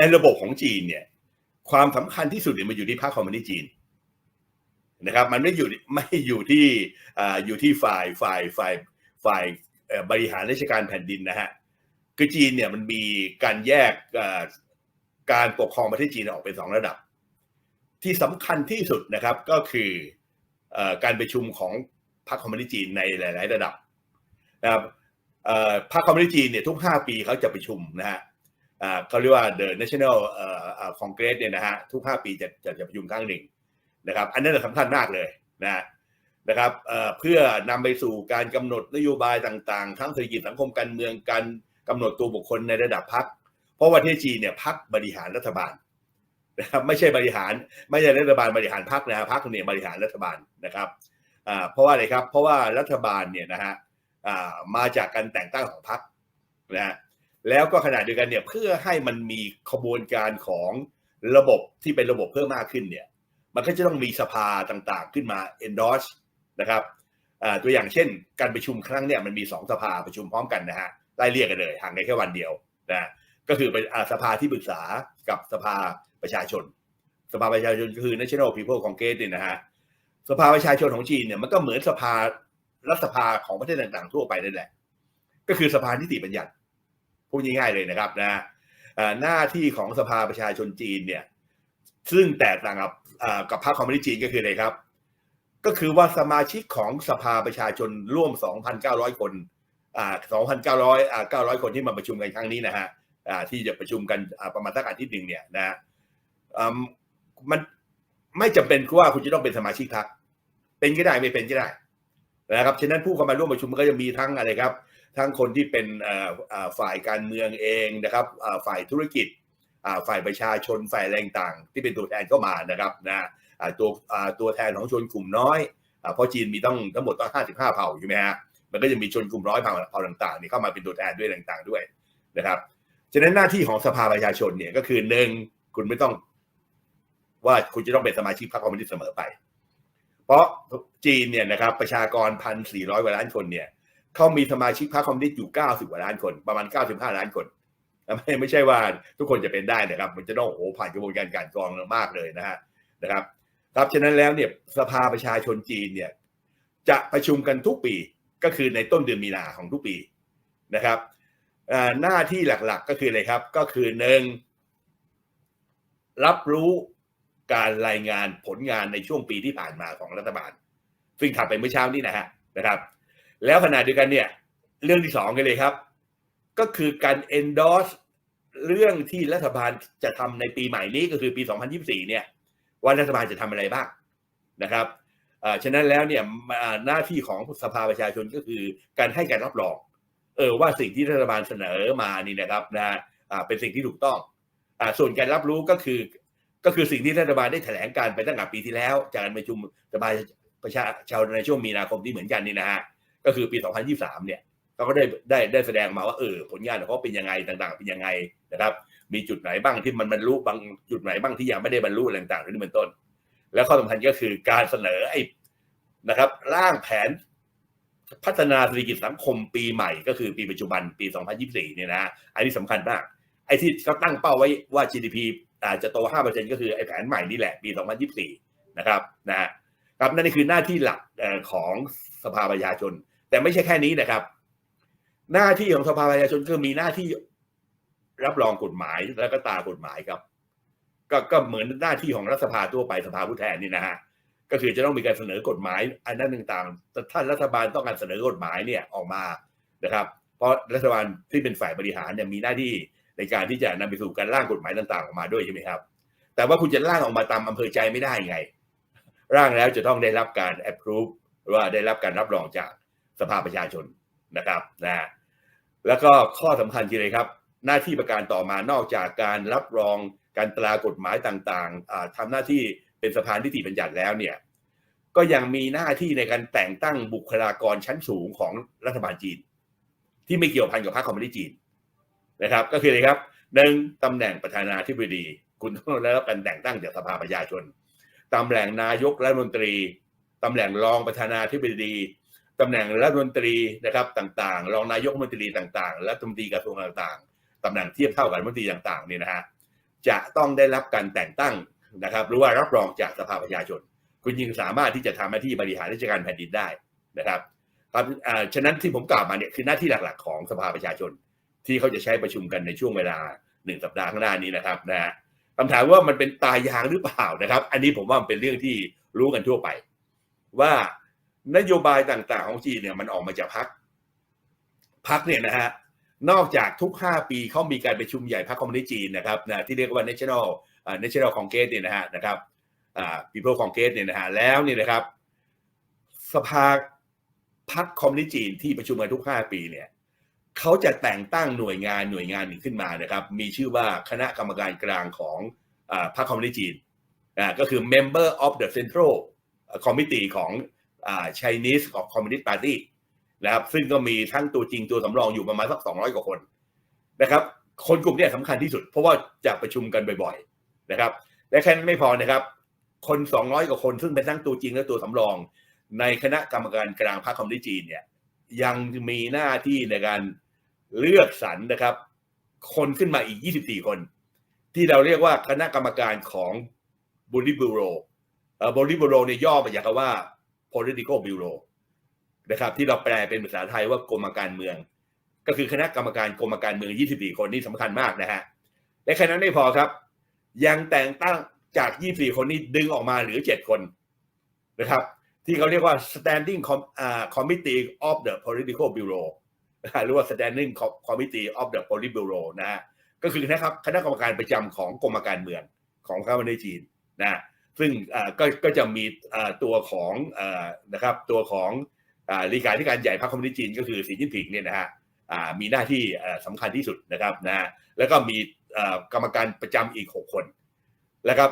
ในระบบของจีนเนี่ย ความสำคัญที่สุดเนี่ยมันอยู่ที่พรรคคอมมิวนิสต์จีนนะครับ มันไม่อยู่ไม่อยู่ที่อ่าอยู่ที่ฝ่ายฝ่ายฝ่ายฝ่ายบริหารราชการแผ่นดินนะฮะคือจีนเนี่ยมันมีการแยกการปกครองประเทศจีนออกเป็นสองระดับ ที่สำคัญที่สุดนะครับก็คืออการประชุมของพรรคคอมมิวนิสต์จีนในหลาย ๆ ระดับนะครับพรรคคอมมิวนิสต์จีนเนี่ยทุก 5 ปีเขาจะประชุมนะฮะ เขาเรียกว่า the national congress เนี่ยนะฮะทุก 5 ปีจะจะจะประชุมครั้งหนึ่งนะครับ อันนั้นสำคัญมากเลยนะนะครับเพื่อนำไปสู่การกำหนดนโยบายต่างๆ ทั้งเศรษฐกิจสังคมการเมืองการกำหนดตัวบุคคลในระดับพรรคเพราะว่าประเทศจีนเนี่ยพรรคบริหารรัฐบาลนะครับไม่ใช่บริหารไม่ใช่รัฐบาลบริหารพรรคนะพรรคเนี่ยบริหารรัฐบาลนะครับเพราะว่าอะไรครับเพราะว่ารัฐบาลเนี่ยนะฮะมาจากการแต่งตั้งของพรรคนะฮะ แล้วก็ขณะเดียวกันเนี่ยเพื่อให้มันมีขบวนการของระบบที่เป็นระบบเพิ่มมากขึ้นเนี่ยมันก็จะต้องมีสภาต่างๆ ขึ้นมา endorse นะครับตัวอย่างเช่น การประชุมครั้งเนี่ยมันมีสองสภาประชุมพร้อมกันนะฮะไล่เรียกกันเลยห่างกันแค่วันเดียวนะก็คือเป็นสภาที่ปรึกษากับสภาประชาชน สภาประชาชนคือ National People Congress เนี่ยนะฮะสภาประชาชนของจีนเนี่ยมันก็เหมือนสภารัฐสภาของประเทศต่างๆ ทั่วไปนั่นแหละ ก็คือสภานิติบัญญัติ พูดง่ายๆเลยนะครับนะหน้าที่ของสภาประชาชนจีนเนี่ยซึ่งแตกต่างกับกับพรรคคอมมิวนิสต์จีนก็คืออะไรครับ ก็คือว่าสมาชิกของสภาประชาชนร่วม 2,900 คน2,900 900 คนที่มาประชุมกันครั้งนี้นะฮะที่จะประชุมกันประมาณสักอาทิตย์หนึ่งเนี่ยนะมันไม่จำเป็นว่าคุณจะต้องเป็นสมาชิกพรรคเป็นก็ได้ไม่เป็นก็ได้นะครับฉะนั้นผู้เข้ามาร่วมประชุมก็จะมีทั้งอะไรครับ ทั้งคนที่เป็นฝ่ายการเมืองเองนะครับฝ่ายธุรกิจฝ่ายประชาชนฝ่ายแรงต่าง ที่เป็นตัวแทนเข้ามานะครับนะตัวตัวแทนของชนกลุ่มน้อยเพราะจีนมีต้องทั้งหมดต้อง55 เผ่าใช่ไหมฮะมันก็จะมีชนกลุ่มร้อยเผ่าเผ่าต่างๆนี่เข้ามาเป็นตัวแทนด้วยต่างๆด้วยนะครับฉะนั้นหน้าที่ของสภาประชาชนเนี่ยก็คือหนึ่งคุณไม่ต้องว่าคุณจะต้องเป็นสมาชิกพรรคคอมมิวนิสต์เสมอไป เพราะจีนเนี่ยนะครับประชากรพันสี่ร้อยกว่าล้านคนเนี่ย เขามีสมาชิกพรรคคอมมิวนิสต์อยู่ 90 กว่าล้านคน ประมาณ 95 ล้านคนไม่ไม่ใช่ว่าทุกคนจะเป็นได้นะครับ มันจะต้องโอ้ผ่านกระบวนการกลันกรองมากเลยนะฮะนะครับ ครับฉะนั้นแล้วเนี่ยสภาประชาชนจีนเนี่ยจะประชุมกันทุกปีก็คือในต้นเดือนมีนาของทุกปีนะครับหน้าที่หลักๆก็คืออะไรครับ ก็คือหนึ่งรับรู้การรายงานผลงานในช่วงปีที่ผ่านมาของรัฐบาล ซึ่งทำไปเมื่อเช้านี้นะฮะนะครับ แล้วขณะเดียวกันเนี่ย เรื่องที่สองกันเลยครับ ก็คือการ endorse เรื่องที่รัฐบาลจะทำในปีใหม่นี้ก็คือปี 2024 เนี่ยว่ารัฐบาลจะทำอะไรบ้างนะครับอ่าฉะนั้นแล้วเนี่ยหน้าที่ของสภาประชาชนก็คือการให้การรับรอง เออว่าสิ่งที่รัฐบาลเสนอมานี่นะครับนะอ่าเป็นสิ่งที่ถูกต้องอ่าส่วนการรับรู้ก็คือก็คือสิ่งที่รัฐบาลได้แถลงการไปตั้งแต่ปีที่แล้ว จากการประชุมสภาประชาชนในช่วงมีนาคมที่เหมือนกันนี่นะฮะ ก็คือปี 2023 เนี่ยเขาก็ได้ได้ได้แสดงมาว่าเออผลงานของเขาเป็นยังไงต่างๆ เป็นยังไงนะครับ มีจุดไหนบ้างที่มันบรรลุบางจุดไหนบ้างที่ยังไม่ได้บรรลุอะไรต่างๆนี่เป็นต้น แล้วข้อสำคัญก็คือการเสนอไอ้นะครับ ร่างแผนพัฒนาเศรษฐกิจสังคมปีใหม่ก็คือปีปัจจุบันปี 2024 เนี่ยนะอันนี้สำคัญมาก ไอ้ที่เขาตั้งเป้าไว้ว่า GDP อาจจะโต 5%ก็คือไอ้แผนใหม่นี่แหละปี 2024 นะครับนะครับนั่นคือหน้าที่หลักของสภาประชาชน แต่ไม่ใช่แค่นี้นะครับ หน้าที่ของสภาประชาชนก็มีหน้าที่รับรองกฎหมายแล้วก็ตากฎหมายครับ ก็ก็เหมือนหน้าที่ของรัฐสภาทั่วไปสภาผู้แทนนี่นะฮะก็คือจะต้องมีการเสนอกฎหมาย อันนั้นต่างๆแต่ท่านรัฐบาลต้องการเสนอกฎหมายเนี่ยออกมานะครับ เพราะรัฐบาลที่เป็นฝ่ายบริหารเนี่ยมีหน้าที่ในการที่จะนำไปสู่การร่างกฎหมายต่างๆออกมาด้วยใช่ไหมครับ แต่ว่าคุณจะร่างออกมาตามอำเภอใจไม่ได้ไง ร่างแล้วจะต้องได้รับการ approve หรือว่าได้รับการรับรองจาก สภาประชาชนนะครับนะแล้วก็ข้อสำคัญทีเลยครับ หน้าที่ประการต่อมานอกจากการรับรองการตรากฎหมายต่างๆอ่าทำหน้าที่เป็นสภานิติบัญญัติแล้วเนี่ยก็ยังมีหน้าที่ในการแต่งตั้งบุคลากรชั้นสูงของรัฐบาลจีน ที่ไม่เกี่ยวพันกับพรรคคอมมิวนิสต์จีนนะครับ ก็คืออะไรครับหนึ่งตำแหน่งประธานาธิบดี คุณต้องได้รับการแต่งตั้งจากสภาประชาชนตำแหน่งนายกรัฐมนตรีตำแหน่งรองประธานาธิบดี ตำแหน่งรัฐมนตรีนะครับต่างๆ รองนายกรัฐมนตรีต่างๆรัฐมนตรีกระทรวงต่างๆตำแหน่งเทียบเท่ากับรัฐมนตรีต่างๆเนี่ยนะฮะจะต้องได้รับการแต่งตั้งนะครับ หรือว่ารับรองจากสภาประชาชน คุณจึงสามารถที่จะทำหน้าที่บริหารราชการแผ่นดินได้นะครับครับอ่าฉะนั้นที่ผมกล่าวมาเนี่ยคือหน้าที่หลักๆ ของสภาประชาชน ที่เขาจะใช้ประชุมกันในช่วงเวลาหนึ่งสัปดาห์ข้างหน้านี้นะครับนะฮะคำถามว่ามันเป็นตายางหรือเปล่านะครับ อันนี้ผมว่ามันเป็นเรื่องที่รู้กันทั่วไป ว่า นโยบายต่างๆ ของจีนเนี่ยมันออกมาจากพักพักเนี่ยนะฮะนอกจากทุก 5 ปีเขามีการประชุมใหญ่พรรคคอมมิวนิสต์จีนนะครับนะที่เรียกว่า national national congress เนี่ยนะฮะนะครับ people congress เนี่ยนะฮะแล้วเนี่ยนะครับ สภาพรรคคอมมิวนิสต์จีนที่ประชุมกันทุก 5 ปีเนี่ยเขาจะแต่งตั้งหน่วยงานหน่วยงานหนึ่งขึ้นมานะครับ มีชื่อว่าคณะกรรมการกลางของอพรรคคอมมิวนิสต์จีนก็คือ member of the central committee ของ อ่า Chinese Communist Party นะครับซึ่งก็มีทั้งตัวจริงตัวสำรองอยู่ประมาณสัก 200 กว่าคนนะครับคนกลุ่มนี้สำคัญที่สุด เพราะว่าจะประชุมกันบ่อยๆนะครับและแค่นั้นไม่พอนะครับคน 200 กว่าคนซึ่งเป็นทั้งตัวจริงและตัวสำรอง ในคณะกรรมการกลางพรรคคอมมิวนิสต์จีนเนี่ยยังมีหน้าที่ในการเลือกสรรนะครับ คนขึ้นมาอีก 24 คน ที่เราเรียกว่าคณะกรรมการของบริบูโรบริบูโรเนี่ยย่อมาจากคำว่า political bureau นะครับที่เราแปลเป็นภาษาไทยว่ากรมการเมือง ก็คือคณะกรรมการกรมการเมือง 24 คนนี่สำคัญมากนะฮะและแค่นั้นไม่พอครับ ยังแต่งตั้งจาก 24 คนนี้ดึงออกมาเหลือ 7 คนนะครับที่เขาเรียกว่า standing Com- อ่า committee of the political bureau หรือว่า standing committee of the political bureau นะฮะก็คือนะครับคณะกรรมการประจำของกรมการเมืองของข้าราชการจีนนะ ซึ่งก็ก็จะมีตัวของนะครับตัวของอ่าลีกาธิการใหญ่พรรคคอมมิวนิสต์จีนก็คือสีจิ้นผิงเนี่ยนะฮะมีหน้าที่อ่าสำคัญที่สุดนะครับนะฮะแล้วก็มีกรรมการประจำอีก 6 คนแล้วครับ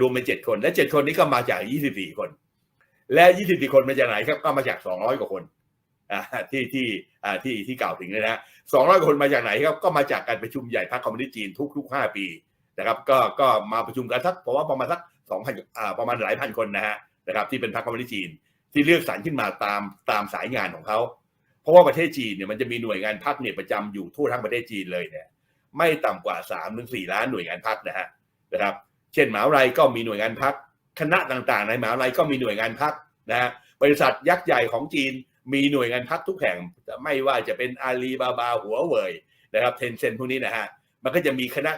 รวมเป็น 7 คน และ 7 คนนี้ก็มาจาก 24 คน และ 24 คนมาจากไหนครับก็มาจาก 200 กว่าคนที่ที่ที่ที่กล่าวถึงเนี่ยนะฮะ200 คนมาจากไหนครับก็มาจากการประชุมใหญ่พรรคคอมมิวนิสต์จีนทุกๆ 5 ปี นะครับ ก็ก็มาประชุมกันสักผมว่าประมาณสัก2,000อ่าประมาณหลายพันคนนะฮะนะครับ ที่เป็นพรรคคอมมิวนิสต์จีน ที่เลือกสรรขึ้นมาตามตามสายงานของเขาเพราะว่าประเทศจีนเนี่ยมันจะมีหน่วยงานพักเนี่ยประจำอยู่ทั่วทั้งประเทศจีนเลยเนี่ยไม่ต่ำกว่า3ามถึงสล้านหน่วยงานพักนะฮะนะครับ เช่นหมหาวิทยาลัยก็มีหน่วยงานพักคณะต่างๆ ในหมหาวิทยาลัยก็มีหน่วยงานพักนะฮะบริษัทยักษ์ใหญ่ของจีนมีหน่วยงานพักทุกแห่งไม่ว่าจะเป็นอาลีบาบาหัวเว่ยนะครับเทนเซนพวกนี้นะฮะมันก็จะมีคณะ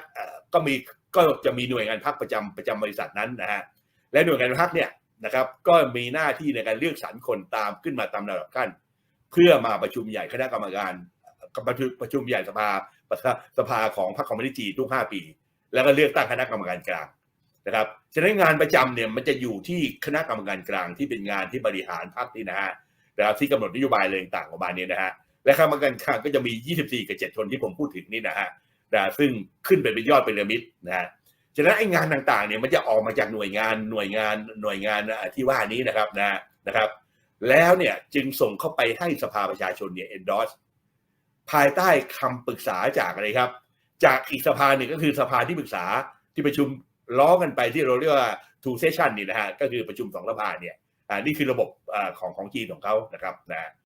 ก็มีก็จะมีหน่วยงานพักประจำประจำบริษัทนั้นนะฮะและหน่วยงานพักเนี่ยนะครับ ก็มีหน้าที่ในการเลือกสรรคนตามขึ้นมาตามระดับขั้น เพื่อมาประชุมใหญ่คณะกรรมการประชุมประชุมใหญ่สภาสภาของพรรคคอมมิวนิสต์จีนทุก 5 ปี แล้วก็เลือกตั้งคณะกรรมการกลางนะครับฉะนั้นงานประจำเนี่ยมันจะอยู่ที่คณะกรรมการกลางที่เป็นงานที่บริหารพรรคนี่นะฮะนะครับที่กำหนดนโยบายอะไรต่างๆประมาณนี้นะฮะและคณะกรรมการกลางก็จะมี 24 กับ 7 คนที่ผมพูดถึงนี่นะฮะ นะซึ่งขึ้นไปเป็นยอดพีระมิดนะฮะฉะนั้นไอ้งานต่างๆเนี่ยมันจะออกมาจากหน่วยงานหน่วยงานหน่วยงานที่ว่านี้นะครับนะนะครับ แล้วเนี่ยจึงส่งเข้าไปให้สภาประชาชนเนี่ย endorse ภายใต้คำปรึกษาจากอะไรครับ จากอีกสภาหนึ่งก็คือสภาที่ปรึกษาที่ประชุมล้อกันไปที่เราเรียกว่า two session นี่นะฮะก็คือประชุมสองสภาเนี่ยอ่านี่คือระบบอ่าของของจีนของเขานะครับนะ